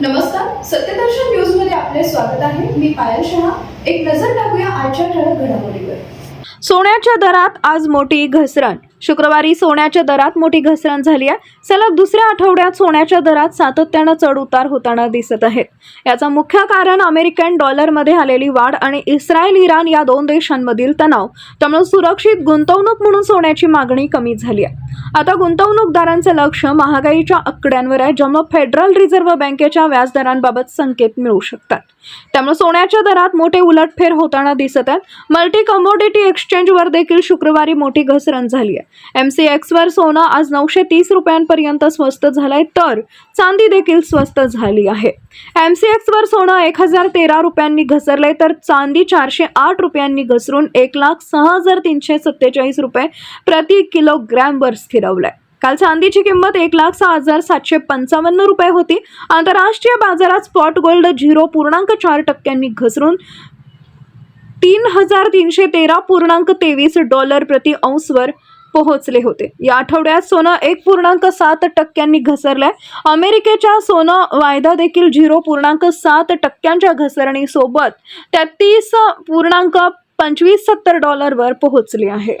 नमस्कार सत्यदर्शन न्यूजमध्ये आपले स्वागत आहे. मी पायल शहा. एक नजर टाकूया आजच्या ठळक घडामोडीवर. सोन्याच्या दरात आज मोठी घसरण. शुक्रवारी सोन्याच्या दरात मोठी घसरण झाली आहे. सलग दुसऱ्या आठवड्यात सोन्याच्या दरात सातत्यानं चढ उतार होताना दिसत आहेत. याचं मुख्य कारण अमेरिकन डॉलरमध्ये आलेली वाढ आणि इस्रायल इराण या दोन देशांमधील तणाव. त्यामुळे सुरक्षित गुंतवणूक म्हणून सोन्याची मागणी कमी झाली आहे. आता गुंतवणूकदारांचं लक्ष महागाईच्या आकड्यांवर आहे ज्यामुळे फेडरल रिझर्व्ह बँकेच्या व्याजदरांबाबत संकेत मिळू शकतात. त्यामुळे सोन्याच्या दरात मोठे उलटफेर होताना दिसत आहेत. मल्टी कमोडिटी एक्सचेंजवर देखील शुक्रवारी मोठी घसरण झाली आहे. एम सी एक्सवर सोनं आज नऊशे तीस रुपयांपर्यंत स्वस्त झालंय तर चांदी देखील स्वस्त झाली आहे. एम सी एक्सवर सोनं एक हजार तेरा रुपयांनी घसरले तर चांदी चारशे आठ रुपयांनी घसरून एक लाख सहा हजार तीनशे सत्तेचाळीस रुपये प्रति किलोग्रॅमवर स्थिरवलंय. काल चांदीची किंमत एक लाख सहा हजार सातशे पंचावन्न रुपये होती. आंतरराष्ट्रीय बाजारात स्पॉट गोल्ड झिरो पूर्णांक चार टक्क्यांनी घसरून तीन हजार तीनशे तेरा पूर्णांक तेवीस डॉलर प्रति अंशवर पोहोचले होते. या आठवड्यात सोनं एक पूर्णांक सात टक्क्यांनी घसरलंय. अमेरिकेच्या सोनं वायदा देखील झिरो पूर्णांक सात टक्क्यांच्या घसरणीसोबत तेहतीस पूर्णांक पंचवीस सत्तर डॉलरवर पोहोचली आहे.